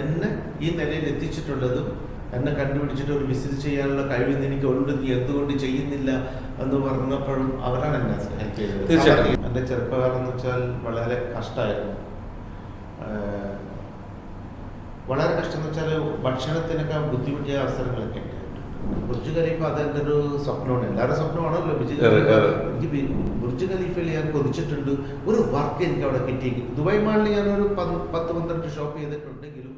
എന്നെ ഈ നിലയിൽ എത്തിച്ചിട്ടുള്ളതും എന്നെ കണ്ടുപിടിച്ചിട്ട് ഒരു ബിസിനസ് ചെയ്യാനുള്ള കഴിവ് എനിക്ക് ഉണ്ട് നീ എന്തുകൊണ്ട് ചെയ്യുന്നില്ല എന്ന് പറഞ്ഞപ്പോഴും അവരാണ് എന്നെ ഹെൽപ്പ് ചെയ്തത്. തീർച്ചയായിട്ടും. എന്റെ ചെറുപ്പകാലം എന്ന് വെച്ചാൽ വളരെ കഷ്ടമായിരുന്നു വളരെ കഷ്ടം എന്ന് വെച്ചാൽ ഭക്ഷണത്തിനൊക്കെ ബുദ്ധിമുട്ടിയ അവസരങ്ങളൊക്കെ ബുർജ് ഖലീഫ അതെന്റെ ഒരു സ്വപ്നമാണ്. എല്ലാവരുടെ സ്വപ്നമാണല്ലോ. ബുർജ് ഖലീഫ എനിക്ക് ബുർജ് ഖലീഫയിൽ ഞാൻ കൊതിച്ചിട്ടുണ്ട്. ഒരു വർക്ക് എനിക്ക് അവിടെ കിട്ടി ദുബായ് മാളിൽ ഞാൻ ഒരു പന്ത്- പത്ത് പന്ത്രണ്ട് ഷോപ്പ് ചെയ്തിട്ടുണ്ടെങ്കിലും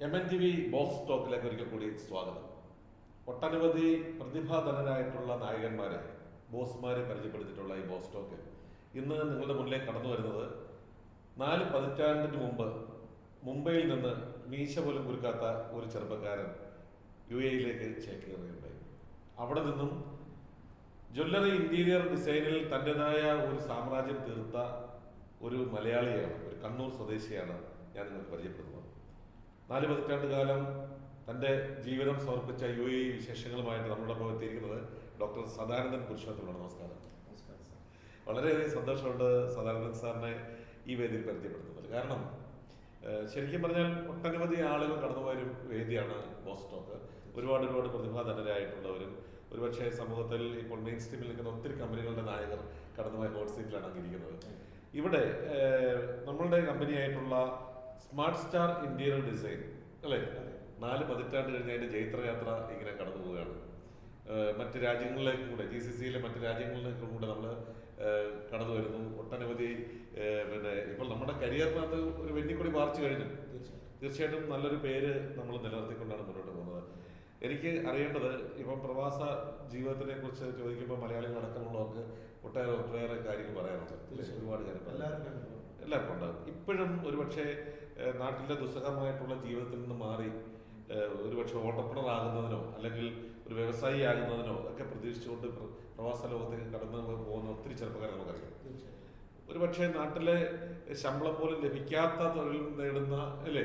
M N T V box ടോക്കിലേക്ക് ഒരിക്കൽ കൂടി സ്വാഗതം. ഒട്ടനവധി പ്രതിഭാധനരായിട്ടുള്ള നായകന്മാരെ ബോസ്മാരെ പരിചയപ്പെടുത്തിയിട്ടുള്ള ഈ ബോക്സ് ടോക്ക് ഇന്ന് നിങ്ങളുടെ മുന്നിലേക്ക് കടന്നു വരുന്നത് നാല് പതിറ്റാണ്ടിന് മുമ്പ് മുംബൈയിൽ നിന്ന് മീശ പോലും കുരുക്കാത്ത ഒരു ചെറുപ്പക്കാരൻ യു എയിലേക്ക് ചേക്കേറുകയുണ്ടായി അവിടെ നിന്നും ജ്വല്ലറി ഇന്റീരിയർ ഡിസൈനിൽ തന്റെതായ ഒരു സാമ്രാജ്യം തീർത്ത ഒരു മലയാളിയാണ് ഒരു കണ്ണൂർ സ്വദേശിയാണ് ഞാൻ നിങ്ങൾക്ക് പരിചയപ്പെടുത്തുന്നത് നാല് പതിറ്റാണ്ട് കാലം തന്റെ ജീവിതം സമർപ്പിച്ച യു എ വിശേഷങ്ങളുമായിട്ട് നമ്മളോടൊപ്പം എത്തിയിരിക്കുന്നത് ഡോക്ടർ സദാനന്ദൻ പുരുഷോത്തമാണ് നമസ്കാരം. വളരെയധികം സന്തോഷമുണ്ട് സദാനന്ദൻ സാറിനെ ഈ വേദിയിൽ പരിചയപ്പെടുത്തുന്നത്. കാരണം ശരിക്കും പറഞ്ഞാൽ ഒട്ടനവധി ആളുകൾ കടന്നുപോയൊരു വേദിയാണ് ബോസ് ടോക്ക് ഒരുപാട് ഒരുപാട് പ്രതിഭാധനരായിട്ടുള്ളവരും ഒരുപക്ഷെ സമൂഹത്തിൽ ഇപ്പോൾ മെയിൻ സ്ട്രീമിൽ നിൽക്കുന്ന ഒത്തിരി കമ്പനികളുടെ നായകർ കടന്നുപോയ ഹോട്ട് സീറ്റിലാണ് അങ്ങിരിക്കുന്നത്. ഇവിടെ നമ്മളുടെ കമ്പനിയായിട്ടുള്ള സ്മാർട്ട് സ്റ്റാർ ഇന്റീരിയർ ഡിസൈൻ അല്ലേ? നാല് പതിറ്റാണ്ട് കഴിഞ്ഞ് അതിന്റെ ജൈത്രയാത്ര ഇങ്ങനെ കടന്നു പോവുകയാണ്. മറ്റ് രാജ്യങ്ങളിലേക്കും കൂടെ ജി സി സിയിലെ മറ്റ് രാജ്യങ്ങളിലേക്കും കൂടെ നമ്മൾ കടന്നു വരുന്നു. ഒട്ടനവധി പിന്നെ ഇപ്പോൾ നമ്മുടെ കരിയറിനകത്ത് ഒരു വെന്നിക്കൊടി പാർച്ചു കഴിഞ്ഞു. തീർച്ചയായിട്ടും നല്ലൊരു പേര് നമ്മൾ നിലനിർത്തിക്കൊണ്ടാണ് മുന്നോട്ട് പോകുന്നത്. എനിക്ക് അറിയേണ്ടത് ഇപ്പം പ്രവാസ ജീവിതത്തിനെ കുറിച്ച് ചോദിക്കുമ്പോൾ മലയാളികൾ അടക്കമുള്ളവർക്ക് ഒട്ടേറെ ഒട്ടേറെ കാര്യങ്ങൾ പറയാനുണ്ട്? ഒരുപാട് കാര്യങ്ങൾ എല്ലാവർക്കും ഉണ്ടാകും ഇപ്പോഴും ഒരുപക്ഷെ നാട്ടിലെ ദുസ്സഹമായിട്ടുള്ള ജീവിതത്തിൽ നിന്ന് മാറി ഒരുപക്ഷെ ഓട്ടപ്പണർ ആകുന്നതിനോ അല്ലെങ്കിൽ ഒരു വ്യവസായി ആകുന്നതിനോ ഒക്കെ പ്രതീക്ഷിച്ചുകൊണ്ട് പ്ര- പ്രവാസ ലോകത്തേക്ക് കടന്നു പോകുന്ന ഒത്തിരി ചെറുപ്പക്കാരെ നമുക്കറിയാം. ഒരുപക്ഷെ നാട്ടിലെ ശമ്പളം പോലും ലഭിക്കാത്ത തൊഴിൽ നേടുന്ന അല്ലേ?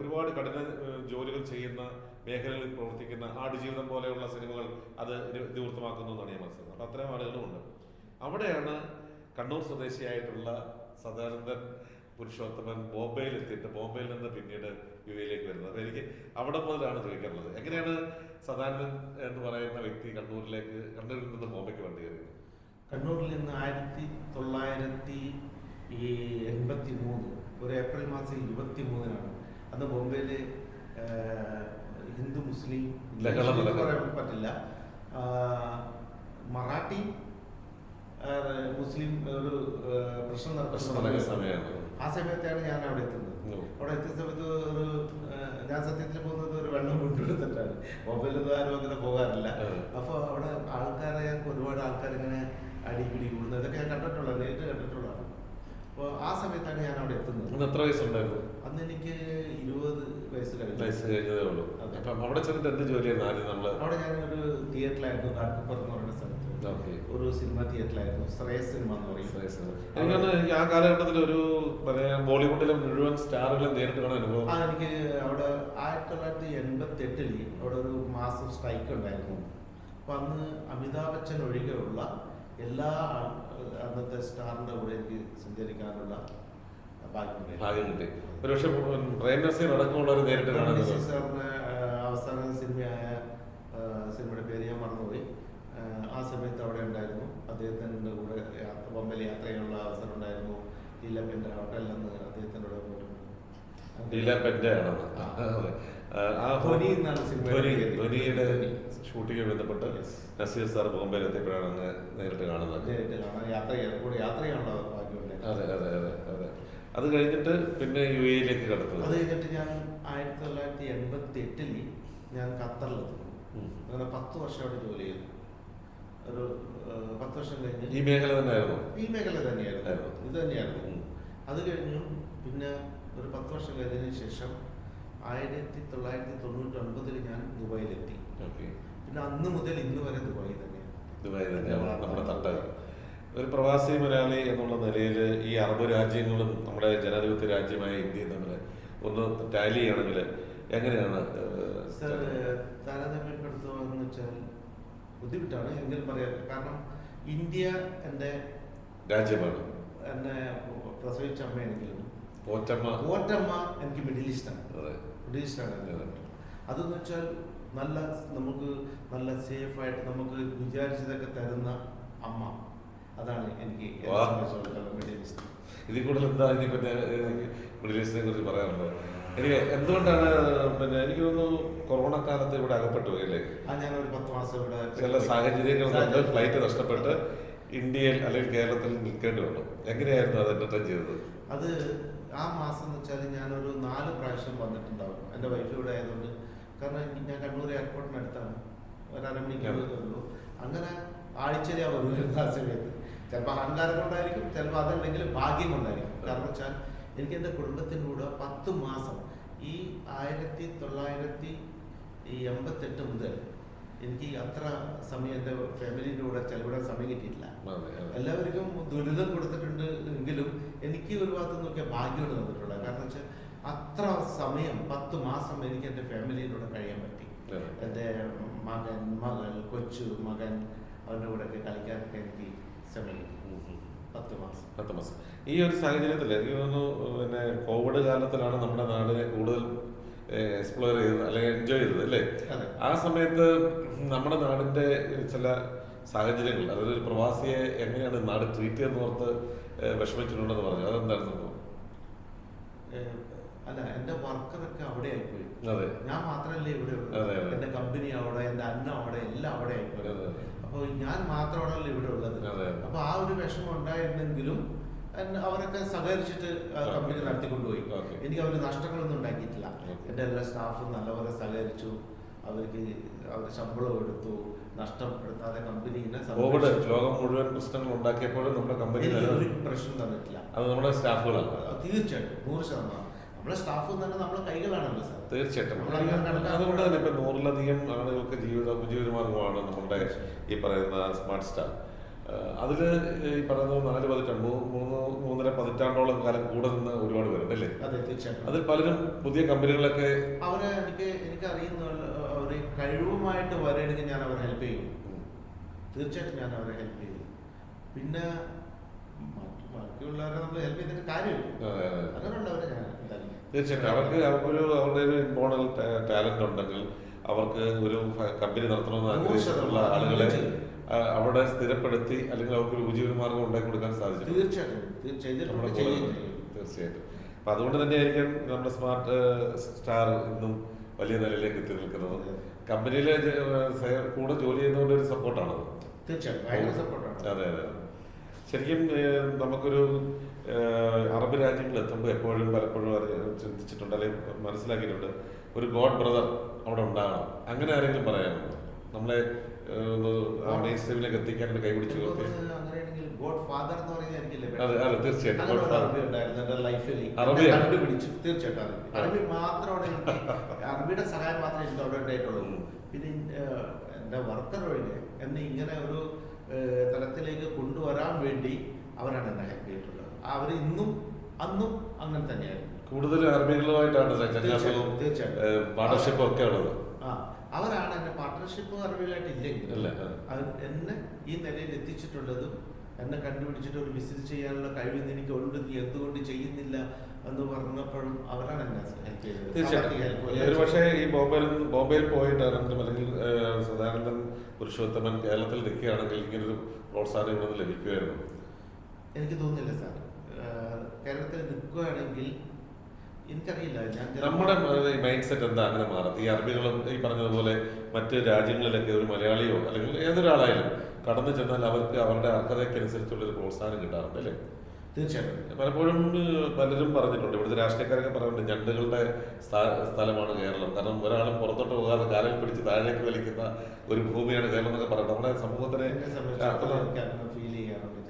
ഒരുപാട് കഠിന ജോലികൾ ചെയ്യുന്ന മേഖലകളിൽ പ്രവർത്തിക്കുന്ന ആടുജീവിതം പോലെയുള്ള സിനിമകൾ അത് ഇത് ഇതിവൃത്തമാക്കുന്നു എന്നാണ് ഞാൻ മനസ്സിലാക്കുന്നത്. അപ്പം അത്തരം ആളുകളുമുണ്ട്. അവിടെയാണ് കണ്ണൂർ സ്വദേശിയായിട്ടുള്ള സദാനന്ദൻ പുരുഷോത്തമൻ ബോംബെയിൽ എത്തിയിട്ട് ബോംബെയിൽ നിന്ന് പിന്നീട് യു എയിലേക്ക് വരുന്നത്. അപ്പോൾ എനിക്ക് അവിടെ മുതലാണ് ചോദിക്കാനുള്ളത് എങ്ങനെയാണ് സദാനന്ദൻ എന്ന് പറയുന്ന വ്യക്തി കണ്ണൂരിലേക്ക് കണ്ണൂരിൽ നിന്ന് ബോംബെക്ക് വണ്ടി കയറിയത്? കണ്ണൂരിൽ നിന്ന് ആയിരത്തി തൊള്ളായിരത്തി ഈ എൺപത്തി മൂന്ന് ഒരു ഏപ്രിൽ മാസം ഇരുപത്തി മൂന്നിനാണ് അന്ന് ബോംബെയിൽ ഹിന്ദു മുസ്ലിം. പറയാൻ പറ്റില്ല. മറാഠി മുസ്ലിം ഒരു പ്രശ്നം പ്രശ്നം സമയമാണ്. ആ സമയത്താണ് ഞാൻ അവിടെ എത്തുന്നത്. അവിടെ എത്തിയ സമയത്ത് ഒരു ഞാൻ സത്യത്തിൽ പോകുന്നത് ഒരു വെള്ളം കൊണ്ടുവരുത്തിട്ടാണ് മൊബൈലൊന്നും ആരും അങ്ങനെ പോകാറില്ല. അപ്പൊ അപ്പോൾ അവിടെ ആൾക്കാരെ ഞങ്ങൾക്ക് ഒരുപാട് ആൾക്കാർ ഇങ്ങനെ അടിപിടി കൂടുന്നത് ഇതൊക്കെ ഞാൻ കണ്ടിട്ടുള്ള നേരിട്ട് കണ്ടിട്ടുള്ളതാണ് അപ്പോൾ ആ സമയത്താണ് ഞാൻ അവിടെ എത്തുന്നത്. അന്ന് എത്ര വയസ്സുണ്ടായിരുന്നു? അന്ന് എനിക്ക് ഇരുപത് വയസ്സ് കഴിഞ്ഞു വയസ്സ് കഴിഞ്ഞതേ ഉള്ളൂ. അപ്പം അവിടെ ചെന്നിട്ട് എന്ത് ജോലിയായിരുന്നു ആദ്യം നമ്മൾ? അവിടെ തിയേറ്ററിലായിരുന്നു. നാട്ടുപുറം എന്ന് പറയുന്ന സ്ഥലത്ത്. ഒരു സിനിമ തിയേറ്ററിലായിരുന്നു. ശ്രേയസ് സിനിമ എന്ന് പറയും. എനിക്കൊന്ന് ആ കാലഘട്ടത്തിൽ ഒരു ബോളിവുഡിലെ മുഴുവൻ സ്റ്റാറുകളെ നേരിട്ട് കാണാൻ അനുഭവം. ആ എനിക്ക് അവിടെ ആയിരത്തി തൊള്ളായിരത്തി എൺപത്തി എട്ടിൽ അവിടെ ഒരു മാസം സ്ട്രൈക്ക് ഉണ്ടായിരുന്നു. അപ്പൊ അന്ന് അമിതാഭ് ബച്ചൻ ഒഴികെയുള്ള എല്ലാ അന്നത്തെ സ്റ്റാറിന്റെ കൂടെ എനിക്ക് സഞ്ചരിക്കാനുള്ള ഭാഗ്യം കിട്ടി ഒരുപക്ഷെ പ്രേം നസീർ അടക്കമുള്ളവർ നേരിട്ട് കാണുന്നത് അവസാന സിനിമയായ സിനിമയുടെ പേര് ഞാൻ മറന്നുപോയി. ആ, സമയത്ത് അവിടെ ഉണ്ടായിരുന്നു. അദ്ദേഹത്തിന്റെ കൂടെ ബോംബെയിൽ യാത്ര ചെയ്യാനുള്ള അവസരം ഉണ്ടായിരുന്നു. ലീലപ്പന്റെ ഹോട്ടലിൽ നിന്ന് അദ്ദേഹത്തിന്റെ കൂടെ പോയിട്ടുണ്ട്. ലീല പെന്റെ ധോനി എന്നാണ് സിനിമയുടെ ധോനിയുടെ. ഷൂട്ടിംഗ് ബന്ധപ്പെട്ട് നസീർ സാർ ബോംബെയിൽ എത്തിയപ്പോഴാണ് അങ്ങ് നേരിട്ട് കാണുന്നത്. നേരിട്ട് കാണാൻ യാത്ര ചെയ്യാൻ കൂടെ യാത്ര ചെയ്യാനുള്ള ഭാഗ്യമുണ്ട് അതെ അതെ അതെ അതെ. അത് കഴിഞ്ഞിട്ട് പിന്നെ യു എയിലേക്ക് അത് കടത്തുന്നത് കഴിഞ്ഞിട്ട് ഞാൻ ആയിരത്തി തൊള്ളായിരത്തി എൺപത്തി എട്ടിൽ ഞാൻ ഖത്തറിലെത്തി. ഉം. അങ്ങനെ പത്ത് വർഷം അവിടെ ജോലി ചെയ്തു. ഒരു പത്ത് വർഷം കഴിഞ്ഞ് ഈ മേഖല തന്നെയായിരുന്നു? ഈ മേഖല തന്നെയായിരുന്നു. ഇത് തന്നെയായിരുന്നു. അത് കഴിഞ്ഞു. പിന്നെ ഒരു പത്ത് വർഷം കഴിഞ്ഞതിന് ശേഷം ആയിരത്തി തൊള്ളായിരത്തി തൊണ്ണൂറ്റി ഒൻപതിൽ ഞാൻ ദുബായിലെത്തി. പിന്നെ അന്ന് മുതൽ ഇന്ന് വരെ ദുബായി തന്നെയാണ്. ദുബായിൽ തന്നെയാണ്. നമ്മുടെ തട്ട് ഒരു പ്രവാസി മലയാളി എന്നുള്ള നിലയിൽ ഈ അറബ് രാജ്യങ്ങളും നമ്മുടെ ജനാധിപത്യ രാജ്യമായ ഇന്ത്യയും തമ്മിൽ ഒന്ന് ടാലി ചെയ്യണമെങ്കിൽ എങ്ങനെയാണ് സർ താരതമ്യപ്പെടുത്തുക എന്ന് വെച്ചാൽ ബുദ്ധിമുട്ടാണ്. എങ്കിലും പറയാം. കാരണം ഇന്ത്യ എന്റെ രാജ്യമാണ്. എന്നെ പ്രസവിച്ച അമ്മയാണെങ്കിലും പോറ്റമ്മ. പോറ്റമ്മ എനിക്ക് മിഡിൽ ഈസ്റ്റാണ്. മിഡിൽ ഈസ്റ്റാണ്. അതെന്ന് വെച്ചാൽ നല്ല നമുക്ക് നല്ല സേഫായിട്ട് നമുക്ക് വിചാരിച്ചതൊക്കെ തരുന്ന അമ്മ. അതാണ് എനിക്ക് ഇതിൽ കൂടുതൽ എന്താ ഇനി പിന്നെ മിഡിൽ ഈസ്റ്റിനെ കുറിച്ച് പറയാനുള്ളത്? എനിക്ക് എന്തുകൊണ്ടാണ് പിന്നെ എനിക്ക് തോന്നുന്നു കൊറോണ കാലത്ത് ഇവിടെ അകപ്പെട്ടു പോയി അല്ലേ? ആ ഞാൻ ഒരു പത്ത് മാസം ഇവിടെ ചില സാഹചര്യങ്ങൾ കൊണ്ട് ഫ്ലൈറ്റ് നഷ്ടപ്പെട്ട് ഇന്ത്യയിൽ അല്ലെങ്കിൽ കേരളത്തിൽ നിൽക്കേണ്ടി വന്നു. എങ്ങനെയായിരുന്നു അത് എന്റർടൈൻ ചെയ്തത്? അത് ആ മാസം എന്ന് വെച്ചാൽ ഞാനൊരു നാല് പ്രാവശ്യം വന്നിട്ടുണ്ടാവും. എന്റെ വൈഫ് ഇവിടെ ആയതുകൊണ്ട്. കാരണം ഞാൻ കണ്ണൂർ എയർപോർട്ടിനടുത്താണ് ഒരു അരമണിക്കൂറേ ഉള്ളൂ. അങ്ങനെ ആഴ്ചയിലാ വരുന്നത് ആ സമയത്ത്. ചിലപ്പോൾ അഹങ്കാരം കൊണ്ടായിരിക്കും ചിലപ്പോൾ അതല്ലെങ്കിൽ ഭാഗ്യം കൊണ്ടായിരിക്കും കാരണം വെച്ചാൽ എനിക്ക് എന്റെ കുടുംബത്തിന്റെ കൂടെ പത്ത് മാസം ഈ ആയിരത്തി തൊള്ളായിരത്തി എൺപത്തെട്ട് മുതൽ എനിക്ക് അത്ര സമയം എന്റെ ഫാമിലിന്റെ കൂടെ ചെലവിടാൻ സമയം കിട്ടിയിട്ടില്ല. എല്ലാവർക്കും ദുരിതം കൊടുത്തിട്ടുണ്ട് എങ്കിലും എനിക്ക് ഒരു ഭാഗത്ത് നോക്കിയാൽ ഭാഗ്യമാണ് തന്നിട്ടുള്ളത് കാരണം വെച്ചാൽ അത്ര സമയം പത്ത് മാസം എനിക്ക് എന്റെ ഫാമിലിയിലൂടെ കഴിയാൻ പറ്റി എന്റെ മകൻ മകൾ കൊച്ചു മകൻ അവരുടെ കൂടെയൊക്കെ കളിക്കാനൊക്കെ എനിക്ക്. പത്ത് മാസം. ഈ ഒരു സാഹചര്യത്തിൽ എനിക്ക് തോന്നുന്നു പിന്നെ കോവിഡ് കാലത്തിലാണ് നമ്മുടെ നാടിനെ കൂടുതൽ എക്സ്പ്ലോർ ചെയ്തത് അല്ലെങ്കിൽ എൻജോയ് ചെയ്തത് അല്ലേ? ആ സമയത്ത് നമ്മുടെ നാടിന്റെ ചില സാഹചര്യങ്ങൾ അതായത് ഒരു പ്രവാസിയെ എങ്ങനെയാണ് നാട് ട്രീറ്റ് ചെയ്യുന്ന ഓർത്ത് വിഷമിച്ചിട്ടുണ്ടെന്ന് പറഞ്ഞു. അതെന്താണ് സംഭവം അല്ല എന്റെ വർക്കറൊക്കെ അവിടെ ആയിപ്പോയി ഞാൻ മാത്രമല്ലേ ഇവിടെ എന്റെ കമ്പനി അവിടെ എന്റെ അന്നം അവിടെ എല്ലാം അവിടെ ആയിപ്പോയി. അപ്പോൾ ഞാൻ മാത്രമാണല്ലോ ഇവിടെ ഉള്ളത്. അപ്പൊ ആ ഒരു വിഷമം ഉണ്ടായിരുന്നെങ്കിലും അവരൊക്കെ സഹകരിച്ചിട്ട് കമ്പനി നടത്തിക്കൊണ്ടുപോയി. എനിക്ക് അവർ നഷ്ടങ്ങളൊന്നും ഉണ്ടാക്കിയിട്ടില്ല. എന്റെ എന്റെ എല്ലാ സ്റ്റാഫും നല്ലപോലെ സഹകരിച്ചു. അവർക്ക് അവർ ശമ്പളം എടുത്തു. നഷ്ടപ്പെടുത്താതെ കമ്പനിനെ കോവിഡ് ലോകം മുഴുവൻ പ്രശ്നങ്ങൾ ഉണ്ടാക്കിയപ്പോഴും നമ്മുടെ കമ്പനി ഒരു. പ്രശ്നം തന്നിട്ടില്ല. അത് നമ്മുടെ സ്റ്റാഫുകളാണ്. തീർച്ചയായിട്ടും നൂറ് ശതമാനം. നമ്മുടെ സ്റ്റാഫ് തന്നെ നമ്മുടെ കൈകളാണല്ലോ സാർ. തീർച്ചയായിട്ടും. അതുകൊണ്ട് തന്നെ ഇപ്പൊ നൂറിലധികം ആളുകൾക്ക് ജീവിത ഉപജീവന മാർഗമാണ് നമ്മുടെ ഈ പറയുന്ന സ്മാർട്ട് സ്റ്റാർ. അതിൽ ഈ പറയുന്ന നാല് പതിറ്റാണ്ട് മൂന്ന് മൂന്നര പതിറ്റാണ്ടോളം കാലം കൂടെ നിന്ന് ഒരുപാട് പേരുണ്ട് അല്ലേ? അതെ തീർച്ചയായിട്ടും. അതിൽ പലരും പുതിയ കമ്പനികളൊക്കെ അവരെ എനിക്ക് എനിക്ക് അറിയുന്ന അവർ കഴിവുമായിട്ട് വരണമെങ്കിൽ ഞാൻ അവരെ ഹെൽപ്പ് ചെയ്യും. തീർച്ചയായിട്ടും ഞാൻ അവരെ ഹെൽപ്പ് ചെയ്യും. പിന്നെ ബാക്കിയുള്ളവരെ നമ്മൾ ഹെൽപ്പ് ചെയ്തിട്ട് കാര്യമില്ല. അതെ, അതെ. അങ്ങനെയുള്ളവരെ ഞാൻ തീർച്ചയായിട്ടും. അവർക്ക് ഒരു അവരുടെ ഒരു ഇമ്പോണൽ ടാലന്റ് ഉണ്ടെങ്കിൽ അവർക്ക് ഒരു കമ്പനി നടത്തണമെന്ന് ആഗ്രഹിച്ചിട്ടുള്ള ആളുകളെ അവിടെ സ്ഥിരപ്പെടുത്തി അല്ലെങ്കിൽ അവർക്ക് ഒരു ഉപജീവന മാർഗം ഉണ്ടാക്കി കൊടുക്കാൻ സാധിച്ചു തീർച്ചയായിട്ടും. തീർച്ചയായിട്ടും. അപ്പൊ അതുകൊണ്ട് തന്നെയായിരിക്കും നമ്മുടെ സ്മാർട്ട് സ്റ്റാർ ഇന്നും വലിയ നിലയിലേക്ക് എത്തി നിൽക്കുന്നത്. കമ്പനിയിലെ കൂടെ ജോലി ചെയ്യുന്നവരുടെ ഒരു സപ്പോർട്ടാണത് തീർച്ചയായിട്ടും. അതെ അതെ. ശരിക്കും നമുക്കൊരു അറബ് രാജ്യങ്ങളിൽ എത്തുമ്പോൾ എപ്പോഴും പലപ്പോഴും അറിയ ചിന്തിച്ചിട്ടുണ്ട് അല്ലെങ്കിൽ മനസ്സിലാക്കിയിട്ടുണ്ട്. ഒരു ഗോഡ് ബ്രദർ അവിടെ ഉണ്ടാകണം അങ്ങനെ ആരെങ്കിലും പറയാനുണ്ടോ? നമ്മളെ കൈപിടിച്ചു അങ്ങനെയാണെങ്കിൽ ഗോഡ് ഫാദർ അതെ അതെ തീർച്ചയായിട്ടും. അറബി? കണ്ടുപിടിച്ചു. തീർച്ചയായിട്ടും അറബി. മാത്രമാണ് അറബിയുടെ സഹായം മാത്രമേ എനിക്ക് അവിടെ ഉണ്ടായിട്ടുള്ളൂ. പിന്നെ എന്റെ വർക്കർ ഒഴികെ എന്നെ ഇങ്ങനെ ഒരു തലത്തിലേക്ക് കൊണ്ടുവരാൻ വേണ്ടി അവരാണ് എന്നെ ഹെൽപ്പ് ചെയ്തിട്ടുള്ളത് അവർ ഇന്നും അന്നും അങ്ങനെ തന്നെയായിരുന്നു കൂടുതൽ അറബികളുമായിട്ടാണ്. പാർട്ണർഷിപ്പ് ഒക്കെ ഉള്ളത് ആ അവരാണ് എന്റെ പാർട്ട്ണർഷിപ്പ് അറബികളായിട്ട് ഇല്ലെങ്കിൽ. എന്നെ ഈ നിലയിൽ എത്തിച്ചിട്ടുള്ളതും എന്നെ കണ്ടുപിടിച്ചിട്ട് ഒരു ബിസിനസ് ചെയ്യാനുള്ള കഴിവ് എനിക്ക് ഉണ്ട് നീ എന്തുകൊണ്ട് ചെയ്യുന്നില്ല എന്ന് പറഞ്ഞപ്പോഴും അവരാണ് എന്നെ ഹെൽപ്പ് ചെയ്തത്. തീർച്ചയായിട്ടും. പക്ഷേ ഈ ബോംബെയിൽ ബോംബെയിൽ പോയിട്ടാണെങ്കിലും അല്ലെങ്കിൽ ഏഹ്, സദാനന്ദൻ പുരുഷോത്തമൻ കേരളത്തിൽ നിൽക്കുകയാണെങ്കിൽ ഇങ്ങനൊരു പ്രോത്സാഹനം ഇവിടെ നിന്ന് ലഭിക്കുമായിരുന്നു. എനിക്ക് തോന്നുന്നില്ല സാർ. കേരളത്തിൽ നിൽക്കുകയാണെങ്കിൽ എനിക്കറിയില്ല. നമ്മുടെ മൈൻഡ് സെറ്റ് എന്താ അങ്ങനെ മാറുന്നത്? ഈ അറബികളും ഈ പറഞ്ഞതുപോലെ മറ്റ് രാജ്യങ്ങളിലൊക്കെ ഒരു മലയാളിയോ അല്ലെങ്കിൽ ഏതൊരാളായാലും കടന്നു ചെന്നാൽ അവർക്ക് അവരുടെ അർഹതയ്ക്കനുസരിച്ചുള്ള ഒരു പ്രോത്സാഹനം കിട്ടാറുണ്ട് അല്ലേ? തീർച്ചയായിട്ടും. പലപ്പോഴും പലരും പറഞ്ഞിട്ടുണ്ട്. ഇവിടുത്തെ രാഷ്ട്രീയക്കാരൊക്കെ പറയുന്നുണ്ട് ഞണ്ടുകളുടെ സ്ഥലമാണ് കേരളം. കാരണം ഒരാളും പുറത്തോട്ട് പോകാതെ കാലിൽ പിടിച്ച് താഴേക്ക് വലിക്കുന്ന ഒരു ഭൂമിയാണ് കേരളം എന്നൊക്കെ പറയുന്നത്. നമ്മുടെ സമൂഹത്തിനെ ഫീൽ ചെയ്യാറുണ്ട്.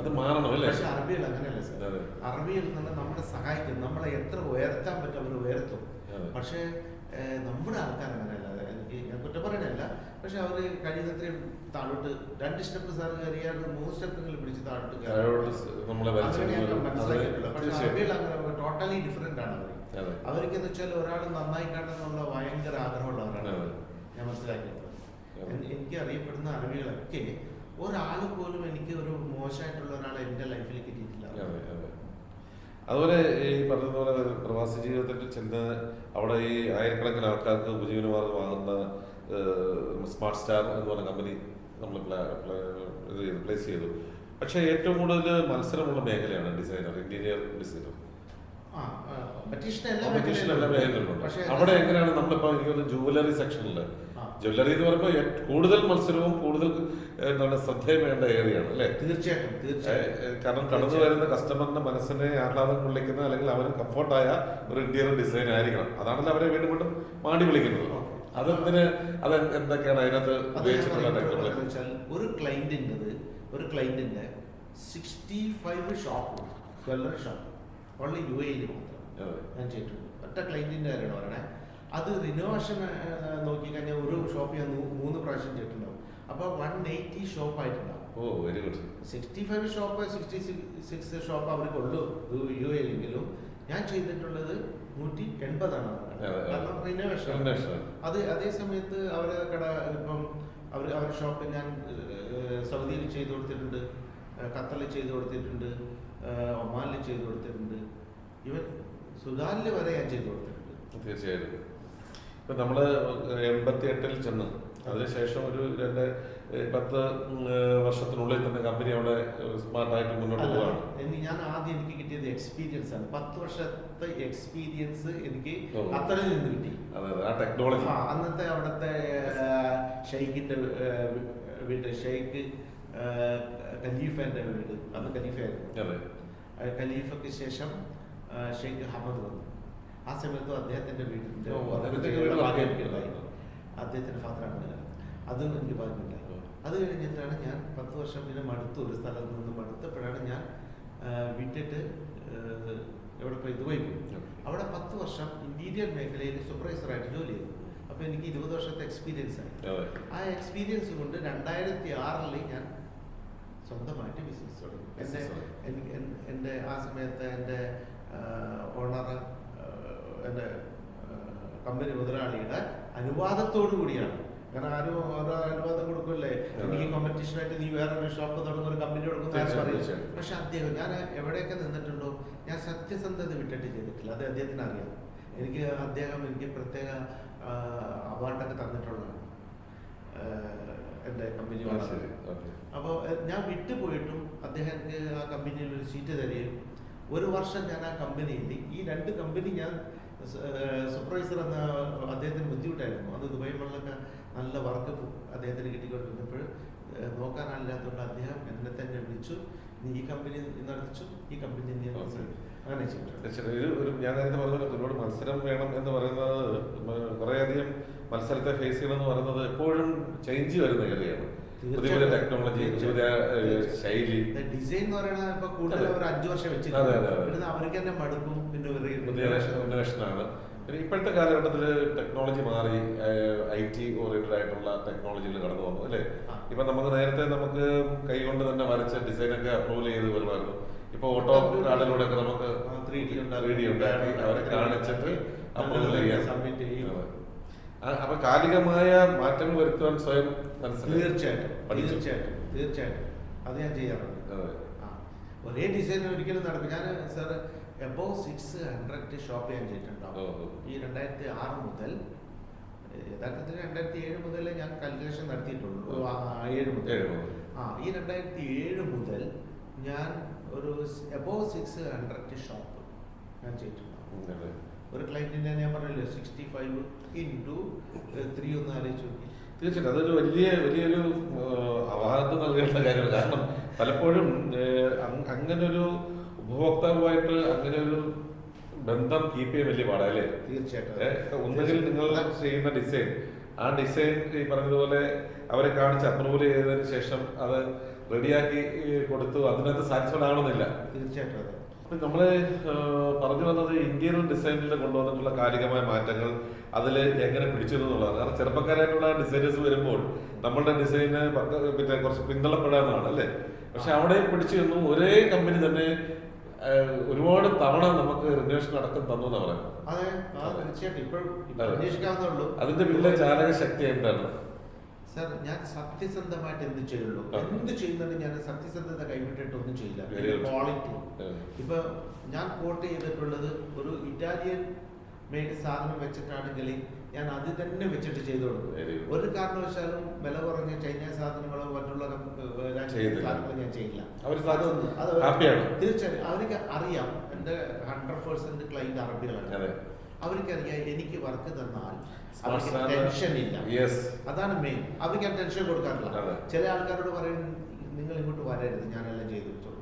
അത് മാറണം അല്ലേ? പക്ഷെ അറബികൾ അങ്ങനെയല്ല സാർ. അറബികൾ തന്നെ നമ്മളെ സഹായിക്കും. നമ്മളെ എത്ര ഉയർത്താൻ പറ്റും അവർ ഉയർത്തും. പക്ഷെ നമ്മുടെ ആൾക്കാർ അങ്ങനെയല്ല. കുറ്റം പറയണല്ല പക്ഷെ അവർ കഴിയുന്നത്രയും താഴോട്ട് രണ്ട് സ്റ്റെപ്പ് സാർ കയറിയാൽ മൂന്ന് സ്റ്റെപ്പെങ്കിലും പിടിച്ച് താഴോട്ട്. മനസ്സിലാക്കിയിട്ടുള്ളത്. പക്ഷെ അറബികൾ അങ്ങനെ ടോട്ടലി ഡിഫറെന്റ് ആണ് അവർ അവർക്ക് എന്ന് വെച്ചാൽ ഒരാൾ നന്നായി കാണണമെന്നുള്ള ഭയങ്കര ആഗ്രഹമുള്ളവരാണ്. ഞാൻ മനസ്സിലാക്കിയിട്ടുള്ളത് എനിക്ക് അറിയപ്പെടുന്ന അറബികളൊക്കെ ഒരാൾ പോലും എനിക്ക് ഒരു മോശമായിട്ടുള്ള ഒരാളെ എന്റെ ലൈഫിൽ കിട്ടിയിട്ടില്ല അതെ, അതെ. അതുപോലെ ഈ പറഞ്ഞതുപോലെ പ്രവാസി ജീവിതത്തിന്റെ ചിന്ത അവിടെ ഈ ആയിരക്കണക്കിന് ആൾക്കാർക്ക് ഉപജീവനമാർഗമാകുന്ന സ്മാർട്ട് സ്റ്റാർ എന്ന് പറഞ്ഞ കമ്പനി നമ്മൾ ഇത് ചെയ്തു പ്ലേസ് ചെയ്തു. പക്ഷേ ഏറ്റവും കൂടുതൽ മത്സരമുള്ള മേഖലയാണ് ഡിസൈനർ ഇന്റീരിയർ ഡിസൈനർ അവിടെ എങ്ങനെയാണ് നമ്മളിപ്പോ എനിക്ക് ജുവലറി സെക്ഷനിൽ ജുവലറി ജ്വല്ലറി എന്ന് പറയുമ്പോൾ കൂടുതൽ മത്സരവും കൂടുതൽ എന്താണ് ശ്രദ്ധയും വേണ്ട ഏരിയയാണ് അല്ലേ? തീർച്ചയായിട്ടും തീർച്ചയായും കാരണം കടന്നു വരുന്ന കസ്റ്റമറിന്റെ മനസ്സിനെ ആഹ്ലാദം കൊള്ളിക്കുന്ന അല്ലെങ്കിൽ അവന് കംഫർട്ടായ ഒരു ഇന്റീരിയർ ഡിസൈൻ ആയിരിക്കണം. അതാണല്ലോ അവരെ വീണ്ടും വീണ്ടും മാടി വിളിക്കുന്നത്. അതെന്തിന് അത് എന്തൊക്കെയാണ് അതിനകത്ത് അത് ഉപയോഗിച്ചിട്ടുള്ള ഒരു ക്ലൈന്റിന്റെത് ഒരു ക്ലൈന്റിന്റെ sixty five shop jewellery shop only U എയിൽ മാത്രം. ഞാൻ ചെയ്തിട്ടുണ്ട്. ഒറ്റ ക്ലൈന്റിന്റെ കാര്യമാണ് പറയണേ. അത് റിനോവേഷൻ നോക്കി നോക്കിക്കഴിഞ്ഞാൽ ഒരു ഷോപ്പ് ഞാൻ മൂന്ന് പ്രാവശ്യം ചെയ്തിട്ടുണ്ടാവും. അപ്പോൾ വൺ എയ്റ്റി ഷോപ്പ് ആയിട്ടുണ്ടാവും. ഓ very good sixty five shop sixty six shop അവർക്കുള്ളൂ U എയിലെങ്കിലും ഞാൻ ചെയ്തിട്ടുള്ളത് നൂറ്റി എൺപതാണ്. കാരണം റിനോവേഷൻ അത് അതേ സമയത്ത് അവരെ കട ഇപ്പം അവർ അവരുടെ ഷോപ്പ് ഞാൻ സൗദിയിൽ ചെയ്തു കൊടുത്തിട്ടുണ്ട് ഖത്തറിൽ ചെയ്തു കൊടുത്തിട്ടുണ്ട് ഒമാനിൽ ചെയ്തു കൊടുത്തിട്ടുണ്ട്. ഇവൻ സുഡാനിൽ വരെ ഞാൻ ചെയ്തു കൊടുത്തിട്ടുണ്ട്. തീർച്ചയായിട്ടും. ഇപ്പൊ നമ്മൾ എൺപത്തി എട്ടിൽ ചെന്ന് അതിനുശേഷം ഒരു രണ്ട് പത്ത് വർഷത്തിനുള്ളിൽ തന്നെ കമ്പനി അവിടെ സ്മാർട്ടായിട്ട് മുന്നോട്ട് പോകാണ് ഞാൻ ആദ്യം എനിക്ക് കിട്ടിയത് എക്സ്പീരിയൻസ് ആണ്. പത്ത് വർഷത്തെ എക്സ്പീരിയൻസ് എനിക്ക് അത്രയും നിന്ന് കിട്ടി. ആ ടെക്നോളജി അന്നത്തെ അവിടുത്തെ ഷെയ്ഖിന്റെ വീട് ഷെയ്ഖ് ഖലീഫന്റെ വീട്. അന്ന് ഖലീഫായിരുന്നു ഖലീഫയ്ക്ക് ശേഷം ഷെയ്ഖ് ഹമദ് വന്നു. ആ സമയത്ത് അദ്ദേഹത്തിന്റെ വീടിന്റെ അദ്ദേഹത്തിന്റെ ഫാദറാണ് അതും എനിക്ക് പറഞ്ഞില്ല അത് കഴിഞ്ഞിട്ടാണ് ഞാൻ പത്ത് വർഷം പിന്നെ മടുത്തു. ഒരു സ്ഥലത്ത് നിന്ന് മടുത്തപ്പോഴാണ് ഞാൻ വിട്ടിട്ട് എവിടെ പോയി? ദുബായി പോയി. അവിടെ പത്ത് വർഷം ഇന്റീരിയർ മേഖലയിൽ സൂപ്പർവൈസറായിട്ട് ജോലി ചെയ്തു. അപ്പോൾ എനിക്ക് ഇരുപത് വർഷത്തെ എക്സ്പീരിയൻസ് ആയി. ആ എക്സ്പീരിയൻസ് കൊണ്ട് രണ്ടായിരത്തി ആറിൽ ഞാൻ സ്വന്തമായിട്ട് ബിസിനസ് തുടങ്ങി. എന്റെ എന്റെ ആ സമയത്ത് എന്റെ ഓണർ എന്റെ കമ്പനി മുതലാളിയുടെ അനുവാദത്തോടു കൂടിയാണ് കാരണം ആരും ഓരോ അനുവാദം കൊടുക്കില്ലേ എനിക്ക് കോമ്പറ്റീഷനായിട്ട് നീ വേറൊരു ഷോപ്പ് തുടങ്ങുന്ന ഒരു കമ്പനി കൊടുക്കുന്ന. പക്ഷെ അദ്ദേഹം ഞാൻ എവിടെയൊക്കെ നിന്നിട്ടുണ്ടോ ഞാൻ സത്യസന്ധത വിട്ടിട്ട് ചെയ്തിട്ടില്ല. അത് അദ്ദേഹത്തിന് അറിയാം. എനിക്ക് അദ്ദേഹം എനിക്ക് പ്രത്യേക അവാർഡൊക്കെ തന്നിട്ടുള്ളതാണ് എന്റെ എന്റെ കമ്പനി അപ്പോൾ ഞാൻ വിട്ടുപോയിട്ടും അദ്ദേഹം എനിക്ക് ആ കമ്പനിയിൽ ഒരു സീറ്റ് തരികയും ഒരു വർഷം ഞാൻ ആ കമ്പനിയിൽ ഈ രണ്ട് കമ്പനി ഞാൻ സൂപ്പർവൈസർ എന്ന അദ്ദേഹത്തിന് ബുദ്ധിമുട്ടായിരുന്നു. അത് ദുബായ് മുകളിലൊക്കെ നല്ല വർക്ക് അദ്ദേഹത്തിന് കിട്ടിക്കൊണ്ടിരുന്നപ്പോൾ നോക്കാനല്ലാത്തതുകൊണ്ട് അദ്ദേഹം എന്നെ തന്നെ വിളിച്ചു. നീ ഈ കമ്പനി നടത്തിച്ചു. ഈ കമ്പനി നീ നടത്തിച്ചു." അങ്ങനെ ചെയ്തിട്ടുണ്ട് ഒരു ഞാൻ നേരത്തെ പറഞ്ഞ ഒരുപാട് മത്സരം വേണം എന്ന് പറയുന്നത് കുറേയധികം മത്സരത്തെ ഫേസ് ചെയ്യണം എന്ന് പറയുന്നത് എപ്പോഴും ചേഞ്ച് വരുന്ന ഏരിയയാണ് പുതിയ പുതിയ തീർച്ചയായും. ടെക്നോളജി പുതിയ പുതിയ ഏ, ശൈലി. ഡിസൈൻ എന്ന് പറയുന്നത് ഇപ്പൊ കൂടുതൽ ഒരു അഞ്ചു വർഷം വെച്ചിട്ടുണ്ട്. അവർക്ക് തന്നെ മടുക്കും പിന്നെ പുതിയ ഇന്നോവേഷനാണ് പിന്നെ ഇപ്പോഴത്തെ കാലഘട്ടത്തിൽ ടെക്നോളജി മാറി ഐ ടി ഓറിയന്റഡ് ആയിട്ടുള്ള ടെക്നോളജികൾ കടന്നു വന്നു അല്ലേ. ഇപ്പൊ നമുക്ക് നേരത്തെ നമുക്ക് കൈ കൊണ്ട് തന്നെ വരച്ച ഡിസൈനൊക്കെ അപ്രൂവൽ ചെയ്ത് വരുമായിരുന്നു. ഇപ്പൊ ഓട്ടോ കാർഡിലൂടെ ഒക്കെ നമുക്ക് ത്രീ ഡി ഉണ്ടാക്കി അവരെ കാണിച്ചിട്ട് അപ്രൂവൽ ചെയ്യാൻ സബ്മിറ്റ് ചെയ്യും. അതെ. അപ്പൊ കാലികമായ മാറ്റങ്ങൾ വരുത്തുവാൻ സ്വയം മനസ്സിലായി. തീർച്ചയായിട്ടും. തീർച്ചയായിട്ടും തീർച്ചയായിട്ടും. അത് ഞാൻ ചെയ്യാറുണ്ട്. ഒരേ ഡിസൈൻ ഒരിക്കലും നടക്കും ഞാൻ sir above six hundred shop ഞാൻ ചെയ്തിട്ടുണ്ടാവും. ഈ രണ്ടായിരത്തി ആറ് മുതൽ യഥാർത്ഥത്തിൽ രണ്ടായിരത്തി ഏഴ് മുതൽ ഞാൻ കാൽക്കുലേഷൻ നടത്തിയിട്ടുള്ളൂ. ഏഴ് മുതൽ. ആ ഈ രണ്ടായിരത്തി ഏഴ് മുതൽ ഞാൻ ഒരു എബോ സിക്സ് ഹൺഡ്രഡ് ഷോപ്പ് ഞാൻ ചെയ്തിട്ടുണ്ടാവും. ഒരു ക്ലൈന്റിന്റെ ഞാൻ പറഞ്ഞല്ലോ സിക്സ്റ്റി ഫൈവ് ഇന്റു ത്രീ ഒന്ന് ആലോചിച്ചു തീർച്ചയായിട്ടും. അതൊരു വലിയ വലിയൊരു അവാർഡ് നൽകേണ്ട കാര്യമാണ് കാരണം പലപ്പോഴും അങ്ങനൊരു ഉപഭോക്താവുമായിട്ട് അങ്ങനെ ഒരു ബന്ധം കീപ്പ് ചെയ്യാൻ വലിയ പാടല്ലേ? തീർച്ചയായിട്ടും. ഒന്നുകിൽ നിങ്ങൾ ചെയ്യുന്ന ഡിസൈൻ ആ ഡിസൈൻ ഈ പറഞ്ഞതുപോലെ അവരെ കാണിച്ച് അപ്രൂവൽ ചെയ്തതിന് ശേഷം അത് റെഡിയാക്കി കൊടുത്തു അതിനകത്ത് സാറ്റിസ്ഫൈഡ് ആവണമെന്നില്ല. തീർച്ചയായിട്ടും നമ്മൾ പറഞ്ഞു വന്നത് ഇന്ത്യൻ ഡിസൈനിൽ കൊണ്ടുവന്നിട്ടുള്ള കാലികമായ മാറ്റങ്ങൾ അതിൽ എങ്ങനെ പിടിച്ചു എന്നുള്ളതാണ്. കാരണം ചെറുപ്പക്കാരായിട്ടുള്ള ഡിസൈനേഴ്സ് വരുമ്പോൾ നമ്മളുടെ ഡിസൈന് പിന്നെ കുറച്ച് പിന്തള്ളപ്പെടാന്നാണ് അല്ലേ? പക്ഷെ അവിടെ പിടിച്ചു നിന്നു ഒരേ കമ്പനി തന്നെ ഒരുപാട് തവണ നമുക്ക് റിനേഷൻ അടക്കം തന്നു എന്ന് പറയുന്നത്. അതെ. തീർച്ചയായിട്ടും. ഇപ്പോഴും അതിന്റെ പിന്നിലെ ചാലക ശക്തി എന്താണ് സാർ ഞാൻ സത്യസന്ധമായിട്ട് എന്ത് ചെയ്യുള്ളൂ. എന്ത് ചെയ്യുന്നുണ്ട് ഞാൻ സത്യസന്ധത കൈവിട്ടിട്ട് ഒന്നും ചെയ്യില്ല. ക്വാളിറ്റി ഇപ്പൊ ഞാൻ കോട്ട് ചെയ്തിട്ടുള്ളത് ഒരു ഇറ്റാലിയൻ മെയ്ഡ് സാധനം വെച്ചിട്ടാണെങ്കിൽ ഞാൻ അത് തന്നെ വെച്ചിട്ട് ചെയ്തു കൊടുക്കും. ഒരു കാരണവശാലും വില കുറഞ്ഞ ചൈനീസ് സാധനങ്ങളോ മറ്റുള്ള. സാധനങ്ങളോ ഞാൻ ചെയ്യില്ല. അതൊന്ന് അത്. തീർച്ചയായും. അവർക്ക് അറിയാം. എന്റെ ഹൺഡ്രഡ് പേഴ്സെന്റ് ക്ലൈന്റ് അറബികളാണ്. അവർക്ക് അറിയാം എനിക്ക് വർക്ക് തന്നാൽ അവർക്ക് ടെൻഷൻ ഇല്ല. അതാണ് മെയിൻ അവർക്ക് ഞാൻ ടെൻഷൻ കൊടുക്കാറില്ല. ചില ആൾക്കാരോട് പറയും നിങ്ങൾ ഇങ്ങോട്ട് വരരുത് ഞാനെല്ലാം ചെയ്തു വെച്ചോളൂ.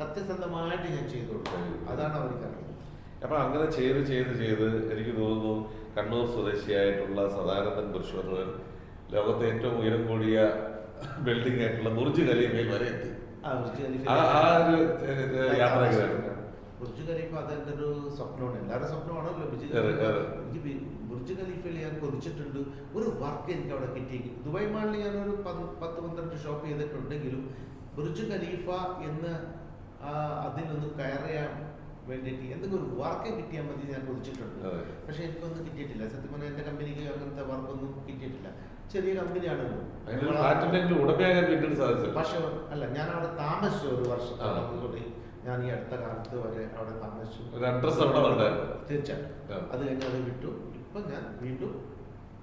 സത്യസന്ധമായിട്ട് ഞാൻ ചെയ്തു കൊടുക്കും. അതാണ് അവർക്ക് അറിയാം അപ്പൊ അങ്ങനെ ചെയ്ത് ചെയ്ത് ചെയ്ത് എനിക്ക് തോന്നുന്നു കണ്ണൂർ സ്വദേശിയായിട്ടുള്ള സദാനന്ദൻ പുരുഷോത്തമൻ ലോകത്തെ ഏറ്റവും ഉയരം കൂടിയ ബിൽഡിംഗ് ആയിട്ടുള്ള ബുർജ് ഖലീഫയിൽ വരെ എത്തി. ആ ഒരു? ബുർജ് ഖലീഫ അതെന്റെ ഒരു സ്വപ്നമാണ്. എല്ലാവരുടെ സ്വപ്നമാണല്ലോ. ബുർജ് അതെ, ഖലീഫ. എനിക്ക് ബുർജ് ഖലീഫയിൽ ഞാൻ കൊതിച്ചിട്ടുണ്ട്. ഒരു വർക്ക് എനിക്ക് അവിടെ കിട്ടി. ദുബായ് മാളിൽ ഞാൻ ഒരു പത്ത് പന്ത്രണ്ട് ഷോപ്പ് ചെയ്തിട്ടുണ്ടെങ്കിലും ബുർജ് ഖലീഫ എന്ന് അതിലൊന്ന് കയറിയാൻ വേണ്ടിയിട്ട് എന്തെങ്കിലും ഒരു വർക്ക് കിട്ടിയാൽ മതി ഞാൻ കൊതിച്ചിട്ടുണ്ട് പക്ഷെ എനിക്കൊന്നും കിട്ടിയിട്ടില്ല. സത്യം പറഞ്ഞാൽ എന്റെ കമ്പനിക്ക് അങ്ങനത്തെ വർക്കൊന്നും കിട്ടിയിട്ടില്ല. ചെറിയ കമ്പനിയാണല്ലോ പക്ഷെ അല്ല ഞാൻ അവിടെ താമസിച്ചു ഒരു വർഷം. കൂടി ഞാൻ ഈ അടുത്ത കാലത്ത് വരെ അവിടെ താമസിച്ചു. തീർച്ചയായിട്ടും അത് കഴിഞ്ഞ് അത് വിട്ടു. ഇപ്പൊ ഞാൻ വീണ്ടും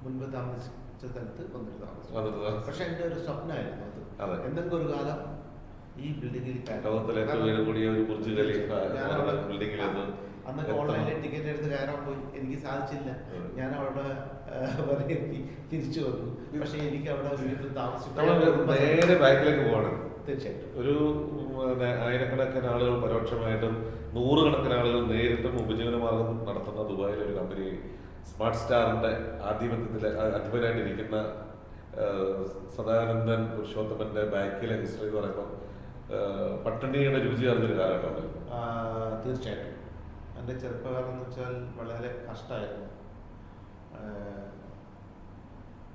മുൻപ് താമസിച്ച സ്ഥലത്ത് വന്നിട്ട് താമസിച്ചു. പക്ഷെ എന്റെ ഒരു സ്വപ്നമായിരുന്നു അതെ. എന്തെങ്കിലും ഒരു കാലം ഈ ബിൽഡിംഗിൽ ലോകത്തിലെ ഏറ്റവും കൂടിയ ഒരു ബുർജ് ഖലീഫ ഞാൻ അന്ന് ഓൺലൈനിൽ ടിക്കറ്റ് എടുത്ത് കയറാൻ പോയി. എനിക്ക് സാധിച്ചില്ല. ഞാൻ അവിടെ വരെ തിരിച്ചു വന്നു. പക്ഷെ എനിക്ക് അവിടെ വീട്ടിൽ താമസിച്ചു നേരെ ബാക്കിലേക്ക് പോകണം തീർച്ചയായിട്ടും. ഒരു ആയിരക്കണക്കിന് ആളുകൾ പരോക്ഷമായിട്ടും നൂറുകണക്കിന് ആളുകൾ നേരിട്ടും ഉപജീവന മാർഗം നടത്തുന്ന ദുബായിലെ ഒരു കമ്പനി സ്മാർട്ട് സ്റ്റാറിന്റെ ആധിപത്യത്തിൽ അധിപനായിട്ടിരിക്കുന്ന സദാനന്ദൻ പുരുഷോത്തമന്റെ ബാക്കിലെ ഹിസ്റ്ററി എന്ന് പറയുമ്പോൾ പട്ടിണിയുടെ രുചി അറിഞ്ഞൊരു കാലഘട്ടം തീർച്ചയായിട്ടും. എന്റെ ചെറുപ്പകാലം എന്ന് വെച്ചാൽ വളരെ കഷ്ടമായിരുന്നു.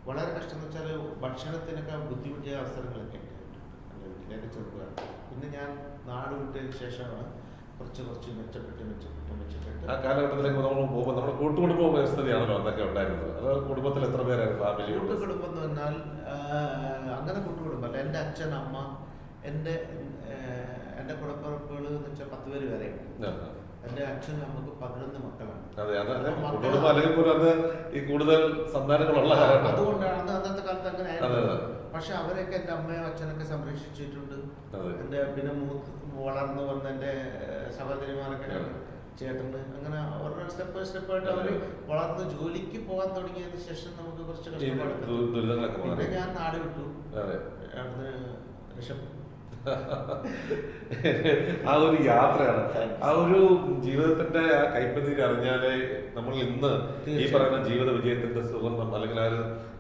വളരെ കഷ്ടം എന്ന് വെച്ചാൽ ഭക്ഷണത്തിനൊക്കെ ബുദ്ധിമുട്ടിയ അവസരങ്ങളൊക്കെ ഉണ്ടായിട്ടുണ്ട് എന്റെ വീട്ടിൽ എന്റെ ചെറുപ്പകാലം പിന്നെ ഞാൻ നാട് വിട്ടതിന് ശേഷമാണ് കുറച്ച് കുറച്ച് മെച്ചപ്പെട്ട് മെച്ചപ്പെട്ട് മെച്ചപ്പെട്ട്. ആ കാലഘട്ടത്തിലേക്ക് നമ്മൾ പോകുമ്പോൾ നമ്മുടെ കൂട്ടുകുടുംബ വ്യവസ്ഥയാണല്ലോ അതൊക്കെ ഉണ്ടായിരുന്നത്. അത് കുടുംബത്തിൽ എത്ര പേരായിരുന്നു ഫാമിലി കൂട്ടുകുടുംബം എന്ന് പറഞ്ഞാൽ അങ്ങനെ കൂട്ടുകുടുംബം അല്ല. എന്റെ അച്ഛൻ അമ്മ എന്റെ ആ, എന്റെ കുടപ്പിറപ്പുകൾ എന്ന് വെച്ചാൽ പത്ത് പേര് വരെ എന്റെ അച്ഛൻ നമുക്ക് പതിനൊന്ന് മക്കളാണ്. കൂടുതൽ സന്താനങ്ങളുള്ള അതുകൊണ്ടാണ്. അന്ന് അന്നത്തെ കാലത്ത് അങ്ങനെ ആയിരുന്നു. പക്ഷെ അവരൊക്കെ എന്റെ അമ്മയും അച്ഛനൊക്കെ സംരക്ഷിച്ചിട്ടുണ്ട്. എന്റെ പിന്നെ മൂത്ത് വളർന്നു വന്ന എന്റെ സഹോദരിമാരൊക്കെ. ചേട്ടന്. അങ്ങനെ അവരുടെ സ്റ്റെപ്പ് ബൈ സ്റ്റെപ്പ് ആയിട്ട് അവർ വളർന്ന് ജോലിക്ക് പോകാൻ തുടങ്ങിയതിന് ശേഷം നമുക്ക് കുറച്ച് കഷ്ടപ്പാടുണ്ട് പിന്നെ ഞാൻ നാട് വിട്ടു. അവിടുന്ന് രക്ഷപ്പെട്ടു. ആ ഒരു യാത്രയാണ്. ആ ഒരു ജീവിതത്തിന്റെ ആ കൈപ്പതിരി അറിഞ്ഞാലേ നമ്മൾ ഇന്ന് ഈ. പറയുന്ന ജീവിത വിജയത്തിന്റെ സുഗന്ധം അല്ലെങ്കിൽ ആ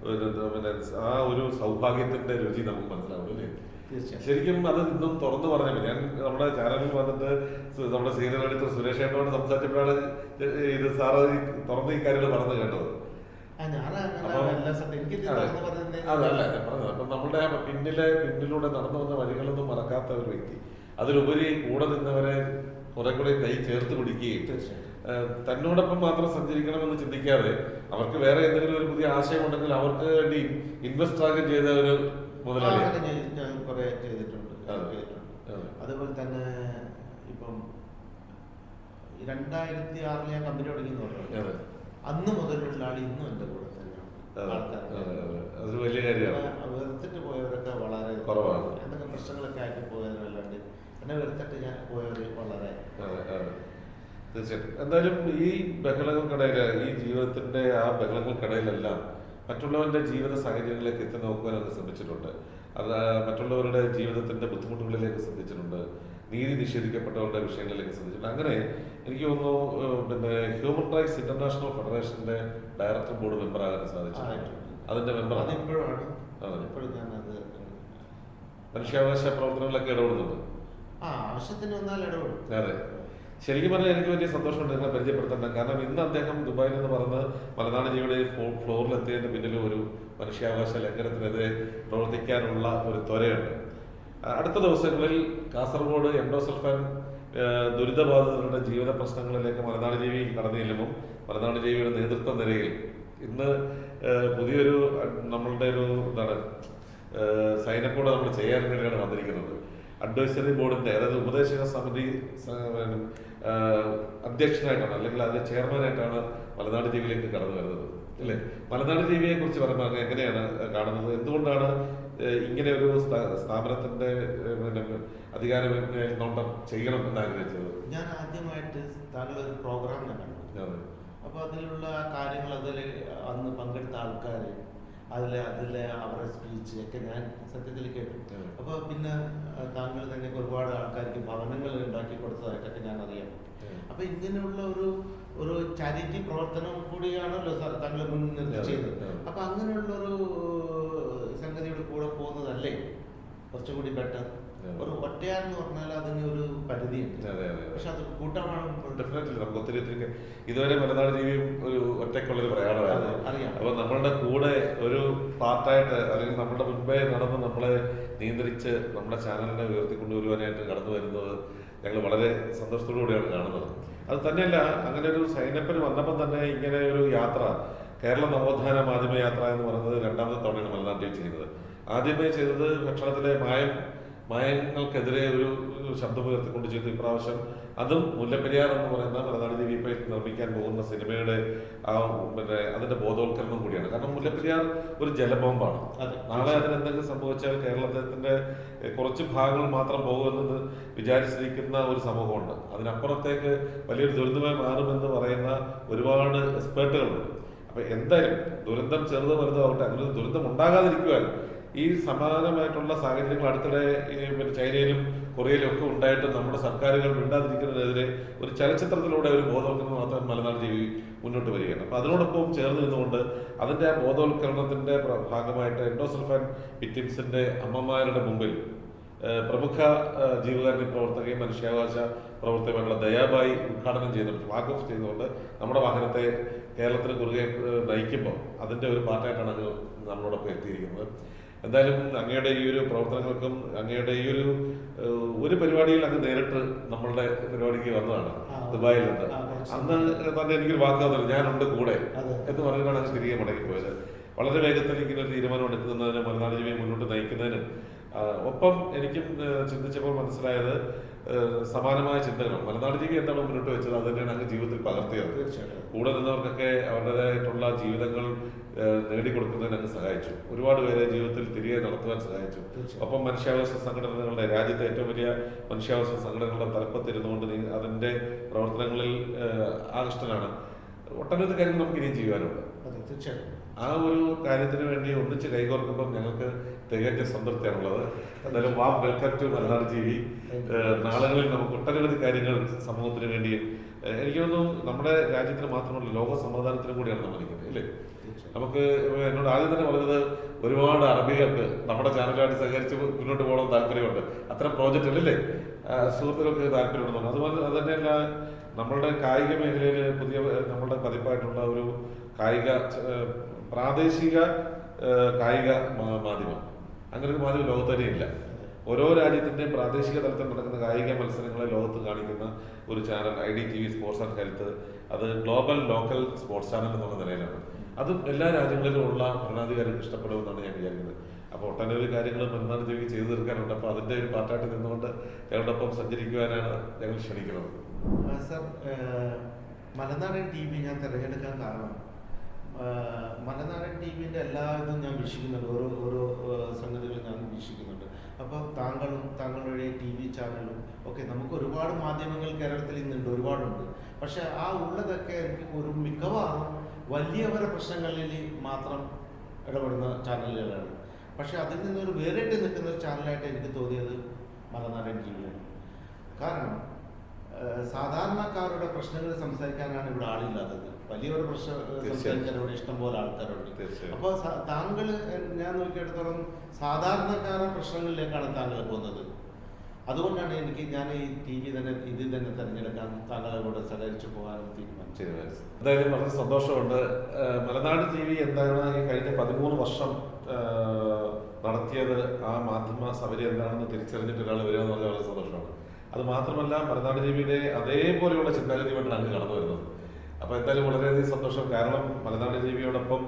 ഒരു പിന്നെ ആ ഒരു സൗഭാഗ്യത്തിന്റെ രുചി നമുക്ക് മനസ്സിലാവും അല്ലേ? ശരിക്കും അത് ഇന്നും തുറന്നു പറഞ്ഞു ഞാൻ നമ്മുടെ ചാനലിൽ വന്നിട്ട് നമ്മുടെ സീനിയർ എഡിറ്റർ സുരേഷ് ഏട്ടനോട് സംസാരിച്ചപ്പോഴാണ് ഇത് സാറ് തുറന്ന് ഈ കാര്യങ്ങൾ പറഞ്ഞു കേട്ടത്. അതല്ല ഞാൻ പറഞ്ഞത്. അപ്പൊ നമ്മുടെ പിന്നിലെ പിന്നിലൂടെ നടന്നു വന്ന വഴികളൊന്നും മറക്കാത്ത ഒരു വ്യക്തി. അതിലുപരി കൂടെ നിന്നവരെ കുറെ കൂടെ കൈ ചേർത്ത് പിടിക്കുകയും തന്നോടൊപ്പം മാത്രം സഞ്ചരിക്കണമെന്ന് ചിന്തിക്കാതെ അവർക്ക് വേറെ എന്തെങ്കിലും ഒരു പുതിയ ആശയം ഉണ്ടെങ്കിൽ അവർക്ക് വേണ്ടി ഇൻവെസ്റ്റ് ആകുകയും ചെയ്ത ഒരു മുതലാളി ഞാൻ- കുറെ ചെയ്തിട്ടുണ്ട്. അതെ. ചെയ്തിട്ടുണ്ട്. അതുപോലെ തന്നെ ഇപ്പം രണ്ടായിരത്തി ആറിൽ ഞാൻ കമ്പനി തുടങ്ങി. അന്ന് മുതലുള്ള ആൾ ഇന്നും എന്റെ കൂടെ. അതൊരു വലിയ കാര്യമാണ് വെറുത്തിട്ട് പോയവരൊക്കെ വളരെ കുറവാണ്. എന്തൊക്കെ പ്രശ്നങ്ങളൊക്കെ ആയിട്ട് പോയവരല്ലാണ്ട് എന്നെ വെറുത്തിട്ട് ഞാൻ പോയവർ വളരെ. തീർച്ചയായിട്ടും എന്തായാലും ഈ ബഹളങ്ങൾക്കിടയിൽ ഈ ജീവിതത്തിന്റെ ആ ബഹളങ്ങൾക്കിടയിലെല്ലാം മറ്റുള്ളവരുടെ ജീവിത സാഹചര്യങ്ങളിലേക്ക് എത്തി നോക്കുവാൻ അത് ശ്രമിച്ചിട്ടുണ്ട് അത് മറ്റുള്ളവരുടെ ജീവിതത്തിന്റെ ബുദ്ധിമുട്ടുകളിലേക്ക് ശ്രദ്ധിച്ചിട്ടുണ്ട് നീതി നിഷേധിക്കപ്പെട്ടവരുടെ വിഷയങ്ങളിലേക്ക് ശ്രദ്ധിച്ചിട്ടുണ്ട്. അങ്ങനെ എനിക്ക് തോന്നുന്നു പിന്നെ ഹ്യൂമൻ റൈറ്റ്സ് ഇന്റർനാഷണൽ ഫെഡറേഷന്റെ ഡയറക്ടർ ബോർഡ് മെമ്പർ ആകാൻ സാധിച്ചു അതിന്റെ മെമ്പർ അതിപ്പോഴാണ്? മനുഷ്യാവകാശ പ്രവർത്തനങ്ങളൊക്കെ ഇടപെടുന്നുണ്ട്. ആ ആവശ്യത്തിന് വന്നാൽ ഇടപെടും. അതെ. ശരിക്കും പറഞ്ഞാൽ എനിക്ക് വലിയ സന്തോഷമുണ്ട് നിങ്ങളെ പരിചയപ്പെടുത്തേണ്ട. കാരണം ഇന്ന് അദ്ദേഹം ദുബായിൽ എന്ന് പറഞ്ഞ് മലനാട് ജീവിതം ഫ്ലോറിൽ എത്തിയതിന് പിന്നിൽ ഒരു മനുഷ്യാവകാശ ലംഘനത്തിനെതിരെ പ്രവർത്തിക്കാനുള്ള ഒരു ത്വരയുണ്ട്. അടുത്ത ദിവസങ്ങളിൽ കാസർഗോഡ് എൻഡോസൾഫാൻ ദുരിതബാധിതരുടെ ജീവിത പ്രശ്നങ്ങളിലേക്ക് മലനാട് ജീവി കടന്നു ചെല്ലുമ്പോൾ മലനാട് ജീവിയുടെ നേതൃത്വ നിരയിൽ ഇന്ന് പുതിയൊരു നമ്മളുടെ ഒരു എന്താണ് സൈനക്കൂടെ നമ്മൾ ചെയ്യാൻ വേണ്ടിയാണ് വന്നിരിക്കുന്നത്. അഡ്വൈസറി ബോർഡിന്റെ അതായത് ഉപദേശക സമിതി അധ്യക്ഷനായിട്ടാണ് അല്ലെങ്കിൽ അതിന്റെ ചെയർമാനായിട്ടാണ് മലനാട് ജീവിയിലേക്ക് കടന്നു വരുന്നത്. അല്ലേ മലനാട് ജീവിയെ കുറിച്ച് പറയുമ്പോൾ അങ്ങ് എങ്ങനെയാണ് കാണുന്നത്? എന്തുകൊണ്ടാണ് ഇങ്ങനെ ഒരു സ്ഥാപനത്തിന്റെ അധികാര നോട്ടം ചെയ്യണം എന്ന് ആഗ്രഹിച്ചത് ഞാൻ ആദ്യമായിട്ട് താങ്കൾ ഒരു പ്രോഗ്രാം ഞാൻ കണ്ടു. അപ്പൊ അതിലുള്ള കാര്യങ്ങൾ അതിൽ അന്ന് പങ്കെടുത്ത ആൾക്കാർ അതിലെ അതിലെ അവരുടെ സ്പീച്ച് ഒക്കെ ഞാൻ സത്യത്തിൽ കേട്ടു. അപ്പൊ അപ്പോൾ പിന്നെ താങ്കൾ തന്നെ ഒരുപാട് ആൾക്കാർക്ക് ഭവനങ്ങൾ ഉണ്ടാക്കി കൊടുത്തതായിട്ടൊക്കെ ഞാൻ അറിയാം. അപ്പൊ ഇങ്ങനെയുള്ള ഒരു ഒരു ചാരിറ്റി പ്രവർത്തനം കൂടിയാണല്ലോ താങ്കൾ മുൻനിർത്തി അതെ, ചെയ്തത് അപ്പൊ അങ്ങനെയുള്ള ഒരു സംഗതിയുടെ കൂടെ പോകുന്നതല്ലേ? കുറച്ചും കൂടി ബെറ്റർ ഒരു ഒരു ഒറ്റയാന്ന് പറഞ്ഞാൽ അതിന് ഒരു പരിധിയുണ്ട്. പക്ഷെ അത് കൂട്ടമാണ്. ഡെഫിനറ്റ്ലി നമുക്ക് ഒത്തിരി ഒത്തിരി ഇതുവരെ മലനാട് ജീവിയും ഒരു ഒറ്റയ്ക്കുള്ളൊരു പ്രയാണമായിരുന്നു. അറിയാം. അപ്പൊ നമ്മളുടെ കൂടെ ഒരു പാർട്ടായിട്ട് അല്ലെങ്കിൽ നമ്മുടെ മുൻപേ നടന്ന് നമ്മളെ നിയന്ത്രിച്ച് നമ്മുടെ ചാനലിനെ ഉയർത്തിക്കൊണ്ടുവരുവാനായിട്ട് കടന്നു വരുന്നത് ഞങ്ങൾ വളരെ സന്തോഷത്തോടു കൂടിയാണ് കാണുന്നത്. അത് തന്നെയല്ല അങ്ങനെ ഒരു സൈനപ്പിന് വന്നപ്പോൾ തന്നെ ഇങ്ങനെ ഒരു യാത്ര കേരള നവോത്ഥാന മാധ്യമ യാത്ര എന്ന് പറയുന്നത് രണ്ടാമത്തെ തവണയാണ് മലനാട്ടിൽ ചെയ്യുന്നത്. ആദ്യമേ ചെയ്തത് ഭക്ഷണത്തിലെ മായം മായങ്ങൾക്കെതിരെ ഒരു ശബ്ദമുയർത്തിക്കൊണ്ട് ചെയ്തു. ഇപ്രാവശ്യം അതും മുല്ലപ്പെരിയാർ എന്ന് പറയുന്ന മലനാട് വി നിർമ്മിക്കാൻ പോകുന്ന സിനിമയുടെ ആ പിന്നെ അതിന്റെ ബോധവൽക്കരണം കൂടിയാണ്. കാരണം മുല്ലപ്പെരിയാർ ഒരു ജലബോംബാണ്. നാളെ അതിന് എന്തെങ്കിലും സംഭവിച്ചാൽ കേരളത്തിന്റെ കുറച്ച് ഭാഗങ്ങൾ മാത്രം പോകുമെന്ന് വിചാരിച്ചിരിക്കുന്ന ഒരു സമൂഹമുണ്ട്. അതിനപ്പുറത്തേക്ക് വലിയൊരു ദുരന്തമായി മാറുമെന്ന് പറയുന്ന ഒരുപാട് എക്സ്പേർട്ടുകളുണ്ട്. അപ്പൊ എന്തായാലും ദുരന്തം ചെറുതോ വലുതോ ആവട്ടെ അങ്ങനെ ദുരന്തം ഉണ്ടാകാതിരിക്കുവാൻ ഈ സമാനമായിട്ടുള്ള സാഹചര്യങ്ങൾ അടുത്തിടെ പിന്നെ ചൈനയിലും കൊറിയയിലും ഒക്കെ ഉണ്ടായിട്ട് നമ്മുടെ സർക്കാരുകൾ മിണ്ടാതിരിക്കുന്നതിനെതിരെ ഒരു ചലച്ചിത്രത്തിലൂടെ ഒരു ബോധവൽക്കരണം നടത്താൻ മലനാട് ജീവി മുന്നോട്ട് വരികയാണ്. അപ്പൊ അതിനോടൊപ്പം ചേർന്ന് നിന്നുകൊണ്ട് അതിന്റെ ബോധവൽക്കരണത്തിന്റെ ഭാഗമായിട്ട് എൻഡോസൾഫാൻ വിക്ടിംസിന്റെ അമ്മമാരുടെ മുമ്പിൽ പ്രമുഖ ജീവകാരുണ്യ പ്രവർത്തകയും മനുഷ്യാവകാശ പ്രവർത്തകമായിട്ടുള്ള ദയാബായി ഉദ്ഘാടനം ചെയ്തിട്ട് വാക്ക് ഓഫ് ചെയ്തുകൊണ്ട് നമ്മുടെ വാഹനത്തെ കേരളത്തിന് കുറുകെ നയിക്കുമ്പോൾ അതിന്റെ ഒരു പാർട്ടായിട്ടാണ് അങ്ങ് നമ്മളോടൊപ്പം എത്തിയിരിക്കുന്നത്. എന്തായാലും അങ്ങയുടെ ഈ ഒരു പ്രവർത്തനങ്ങൾക്കും അങ്ങയുടെ ഈ ഒരു ഒരു പരിപാടിയിൽ അങ്ങ് നേരിട്ട് നമ്മളുടെ പരിപാടിക്ക് വന്നതാണ് ദുബായിൽ നിന്ന്. അന്ന് തന്നെ എനിക്കൊരു വാക്ക് തന്നില്ല ഞാനുണ്ട് കൂടെ എന്ന് പറഞ്ഞിട്ടാണ് അങ്ങ് തിരികെ മടങ്ങിപ്പോയത്. വളരെ വേഗത്തിൽ ഇങ്ങനെ ഒരു തീരുമാനം എടുക്കുന്നതിനും മലനാട് ജീവിയെ മുന്നോട്ട് നയിക്കുന്നതിന് ഒപ്പം എനിക്കും ചിന്തിച്ചപ്പോൾ മനസ്സിലായത് സമാനമായ ചിന്തകൾ. മലനാട് ജീവി എന്താണ് മുന്നോട്ട് വെച്ചത്? അത് തന്നെയാണ് അങ്ങ് ജീവിതത്തിൽ പകർത്തിയത്. കൂടെ നിന്നവർക്കൊക്കെ അവരുടേതായിട്ടുള്ള ജീവിതങ്ങൾ നേടിക്കൊടുക്കുന്നതിന് അങ്ങ് സഹായിച്ചു. ഒരുപാട് പേരെ ജീവിതത്തിൽ തിരികെ നടത്തുവാൻ സഹായിച്ചു. ഒപ്പം മനുഷ്യാവകാശ സംഘടനകളുടെ രാജ്യത്തെ ഏറ്റവും വലിയ മനുഷ്യാവകാശ സംഘടനകളുടെ തലപ്പത്തിരുന്നുകൊണ്ട് നീ അതിന്റെ പ്രവർത്തനങ്ങളിൽ ആകൃഷ്ടനാണ്. ഒട്ടനവധി കാര്യങ്ങൾ നമുക്ക് ഇനിയും ചെയ്യുവാനുണ്ട്. തീർച്ചയായിട്ടും. ആ ഒരു കാര്യത്തിന് വേണ്ടി ഒന്നിച്ച് കൈകോർക്കുമ്പോൾ ഞങ്ങൾക്ക് തികച്ച സംതൃപ്തിയാണുള്ളത്. എന്തായാലും warm welcome to Malanad T V. നാളുകളിൽ നമുക്ക് ഒട്ടനവധി കാര്യങ്ങൾ സമൂഹത്തിന് വേണ്ടി എനിക്ക് തോന്നുന്നു നമ്മുടെ രാജ്യത്തിന് മാത്രമല്ല ലോക സമാധാനത്തിനും കൂടിയാണ് നമ്മൾ നിൽക്കുന്നത് അല്ലേ? നമുക്ക് എന്നോട് ആദ്യം തന്നെ പറഞ്ഞത് ഒരുപാട് അറബികൾക്ക് നമ്മുടെ ചാനലുമായിട്ട് സഹകരിച്ച് മുന്നോട്ട് പോകണം താല്പര്യമുണ്ട്. അത്തരം പ്രോജക്റ്റ് അല്ലേ ആ, സുഹൃത്തുക്കൾക്ക് താല്പര്യമുണ്ടെന്നാണ് അതുപോലെ അത് തന്നെയല്ല നമ്മളുടെ കായിക മേഖലയിൽ പുതിയ നമ്മളുടെ പതിപ്പായിട്ടുള്ള ഒരു കായിക പ്രാദേശിക കായിക മാധ്യമം. അങ്ങനെ ഒരു മാധ്യമം ലോകത്ത് തന്നെ ഇല്ല. ഓരോ രാജ്യത്തിന്റെ പ്രാദേശിക തലത്തിൽ നടക്കുന്ന കായിക മത്സരങ്ങളെ ലോകത്ത് കാണിക്കുന്ന ഒരു channel I D T V sports and health അത് ഗ്ലോബൽ ലോക്കൽ സ്പോർട്സ് ചാനൽ എന്നുള്ള നിലയിലാണ്. അതും എല്ലാ രാജ്യങ്ങളിലും ഉള്ള ഭരണാധികാരികൾക്ക് ഇഷ്ടപ്പെടുമെന്നാണ് ഞാൻ വിചാരിക്കുന്നത്. അപ്പോൾ ഒട്ടനവധി കാര്യങ്ങൾ മലനാട് ജീവിക്ക് ചെയ്തു തീർക്കാനുണ്ട്. അപ്പോൾ അതിന്റെ ഒരു പാർട്ടായിട്ട് നിന്നുകൊണ്ട് ഞങ്ങളോടൊപ്പം സഞ്ചരിക്കുവാനാണ് ഞങ്ങൾ ക്ഷണിക്കുന്നത്. സർ മലനാടൻ ടി വി ഞാൻ തിരഞ്ഞെടുക്കാൻ കാരണം മലനാടൻ ടി വിന്റെ എല്ലാ ഇതും ഞാൻ വീക്ഷിക്കുന്നുണ്ട്. ഓരോ ഓരോ സംഗതികളും ഞാൻ വീക്ഷിക്കുന്നുണ്ട്. അപ്പോൾ താങ്കളും താങ്കളുടെ ടി വി ചാനലും ഒക്കെ നമുക്ക് ഒരുപാട് മാധ്യമങ്ങൾ കേരളത്തിൽ ഇന്നുണ്ട് ഒരുപാടുണ്ട്. പക്ഷെ ആ ഉള്ളതൊക്കെ എനിക്ക് ഒരു മിക്കവാറും വലിയവരെ പ്രശ്നങ്ങളിൽ മാത്രം ഇടപെടുന്ന ചാനലുകളാണ്. പക്ഷെ അതിൽ നിന്നൊരു വേറിട്ട് നിൽക്കുന്ന ഒരു ചാനലായിട്ട് എനിക്ക് തോന്നിയത് മലനാടൻ ടി വിയാണ് കാരണം സാധാരണക്കാരുടെ പ്രശ്നങ്ങൾ സംസാരിക്കാനാണ് ഇവിടെ ആളില്ലാത്തത്. വലിയൊരു പ്രശ്നം. സംസാരിക്കാൻ ഇവിടെ ഇഷ്ടംപോലെ ആൾക്കാരുണ്ട്. അപ്പൊ അപ്പോൾ താങ്കൾ ഞാൻ നോക്കിയെടുത്തോളം സാധാരണക്കാരുടെ പ്രശ്നങ്ങളിലേക്കാണ് താങ്കൾ പോകുന്നത്. അതുകൊണ്ടാണ് എനിക്ക് ഞാൻ ഈ ടി വി തന്നെ ഇതിൽ തന്നെ തിരഞ്ഞെടുക്കാൻ താങ്കളെ കൂടെ സഹകരിച്ചു പോകാനും എന്തായാലും വളരെ സന്തോഷമുണ്ട്. മലനാട് ടി വി എന്താണ് ഈ കഴിഞ്ഞ പതിമൂന്ന് വർഷം നടത്തിയത് ആ മാധ്യമ സൗകര്യം എന്താണെന്ന് തിരിച്ചറിഞ്ഞിട്ട് ഒരാൾ വരിക എന്ന് പറഞ്ഞാൽ വളരെ സന്തോഷമാണ്. അത് മാത്രമല്ല മലനാട് ടി വിയുടെ അതേപോലെയുള്ള ചിന്താഗതിയുമായിട്ടാണ് അങ്ങ് കടന്നു വരുന്നത്. അപ്പോൾ എന്തായാലും വളരെയധികം സന്തോഷം. കാരണം മലനാട് ടി വിയോടൊപ്പം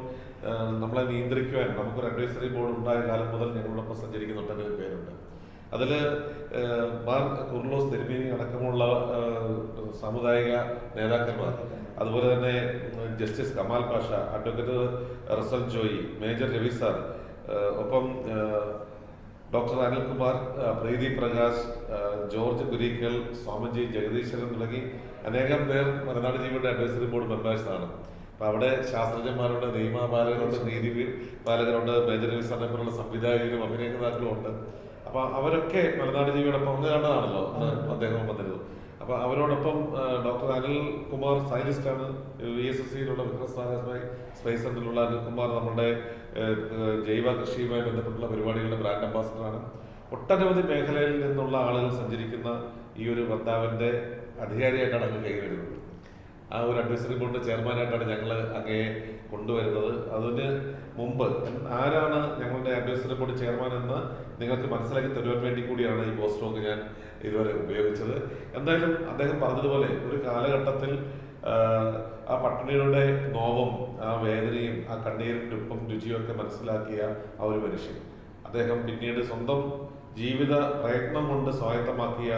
നമ്മളെ നിയന്ത്രിക്കുവാൻ നമുക്കൊരു അഡ്വൈസറി ബോർഡ് ഉണ്ടായ കാലം മുതൽ ഞങ്ങളോടൊപ്പം സഞ്ചരിക്കുന്ന ഒട്ടനവധി പേരുണ്ട്. അതിൽ മാർ കുർലോസ് തിരുമേനി അടക്കമുള്ള സാമുദായിക നേതാക്കന്മാർ. അതുപോലെ തന്നെ justice Kamal Pasha advocate Russel Joy major Ravi sir ഒപ്പം ഡോക്ടർ അനിൽകുമാർ പ്രീതി പ്രകാശ് ജോർജ് കുരീക്കൽ സ്വാമിജി ജഗദീശ്വരൻ തുടങ്ങി അനേകം പേർ മലനാട് ജീവിയുടെ അഡ്വൈസറി ബോർഡ് മെമ്പേഴ്സ് ആണ് അപ്പൊ അവിടെ ശാസ്ത്രജ്ഞന്മാരുണ്ട് നിയമപാലകരുണ്ട് നീതി പാലകരുണ്ട് സാറിനെ പോലുള്ള സംവിധായകരും അഭിനേതാക്കളും ഉണ്ട് അപ്പൊ അവരൊക്കെ മലനാട് ജീവിയോടൊപ്പം ഒന്ന് അദ്ദേഹം വന്നിരുന്നു അപ്പൊ അവരോടൊപ്പം ഡോക്ടർ അനിൽ കുമാർ സയന്റിസ്റ്റ് ആണ് വി എസ് എസ് സിയിലുള്ള വിക്രസ്ഥാന സ്പേസ് സെന്ററിലുള്ള അനിൽകുമാർ നമ്മുടെ ഏഹ്, ഏഹ്, ജൈവ കൃഷിയുമായി ബന്ധപ്പെട്ടുള്ള പരിപാടികളുടെ ബ്രാൻഡ് അംബാസഡറാണ്. ഒട്ടനവധി മേഖലയിൽ നിന്നുള്ള ആളുകൾ സഞ്ചരിക്കുന്ന ഈ ഒരു ഭർത്താവിന്റെ അധികാരിയായിട്ടാണ് അങ്ങ് കൈ വരുന്നത് ആ ഒരു അഡ്വൈസറി ബോർഡിന്റെ ചെയർമാനായിട്ടാണ് ഞങ്ങൾ അങ്ങേ കൊണ്ടുവരുന്നത്. അതിന് മുമ്പ് ആരാണ് ഞങ്ങളുടെ അഡ്വൈസറി ബോർഡ് ചെയർമാൻ എന്ന് നിങ്ങൾക്ക് മനസ്സിലാക്കി തരുവാൻ വേണ്ടി കൂടിയാണ് ഈ പോസ്റ്റോക്ക് ഞാൻ ഇതുവരെ ഉപയോഗിച്ചത്. എന്തായാലും അദ്ദേഹം പറഞ്ഞതുപോലെ ഒരു കാലഘട്ടത്തിൽ ആ പട്ടിണിയുടെ നോവും ആ വേദനയും ആ കണ്ണീരിന്റെ ഉപ്പും രുചിയും ഒക്കെ മനസ്സിലാക്കിയ ആ ഒരു മനുഷ്യൻ. അദ്ദേഹം പിന്നീട് സ്വന്തം ജീവിത പ്രയത്നം കൊണ്ട് സ്വായത്തമാക്കിയ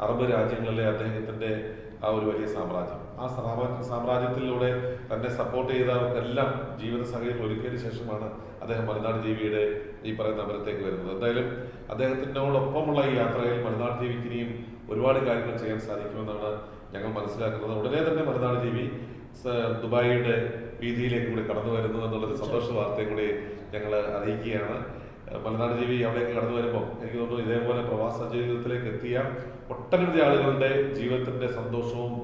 അറബ് രാജ്യങ്ങളിലെ അദ്ദേഹത്തിന്റെ ആ ഒരു വലിയ സാമ്രാജ്യം. ആ സാമ്രാ- സാമ്രാജ്യത്തിലൂടെ തന്നെ സപ്പോർട്ട് ചെയ്തവർക്കെല്ലാം ജീവിത സാഹചര്യം ഒരുക്കിയതിനു ശേഷമാണ് അദ്ദേഹം മലനാട് ജീവിയുടെ ഈ പറയുന്ന അമരത്തേക്ക് വരുന്നത്. എന്തായാലും അദ്ദേഹത്തിനോടൊപ്പമുള്ള ഈ യാത്രയിൽ മലനാട് ജീവിക്ക് ഇനിയും ഒരുപാട് കാര്യങ്ങൾ ചെയ്യാൻ സാധിക്കുമെന്നാണ് ഞങ്ങൾ മനസ്സിലാക്കുന്നത്. ഉടനെ തന്നെ മലനാട് ജീവി ദുബായിയുടെ വീതിയിലേക്ക് കൂടി കടന്നു വരുന്നു എന്നുള്ളൊരു സന്തോഷ വാർത്തയും കൂടി ഞങ്ങൾ അറിയിക്കുകയാണ്. മലനാട് ജീവി അവിടെയൊക്കെ കടന്നു വരുമ്പോൾ എനിക്ക് തോന്നുന്നു ഇതേപോലെ പ്രവാസ ജീവിതത്തിലേക്ക് എത്തിയ ഒട്ടനവധി ആളുകളുടെ ജീവിതത്തിന്റെ സന്തോഷവും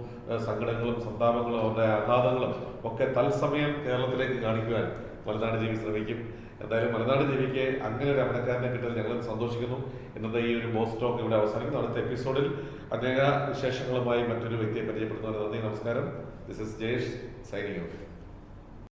സങ്കടങ്ങളും സന്താപങ്ങളും അവരുടെ ആഹ്ലാദങ്ങളും ഒക്കെ തത്സമയം കേരളത്തിലേക്ക് കാണിക്കുവാൻ മലനാട് ജീവി ശ്രമിക്കും. എന്തായാലും മലനാട് ജീവിക്ക് അങ്ങനെ ഒരു അമനക്കാരനെ കിട്ടിയത് ഞങ്ങളും സന്തോഷിക്കുന്നു. ഇന്നത്തെ ഈ ഒരു ബോസ് ടോക്ക് ഇവിടെ അവസാനിക്കുന്നു. അടുത്ത എപ്പിസോഡിൽ അനേക വിശേഷങ്ങളുമായി മറ്റൊരു വ്യക്തിയെ പരിചയപ്പെടുത്തുന്നത് നന്ദി നമസ്കാരം. This is Jayesh signing off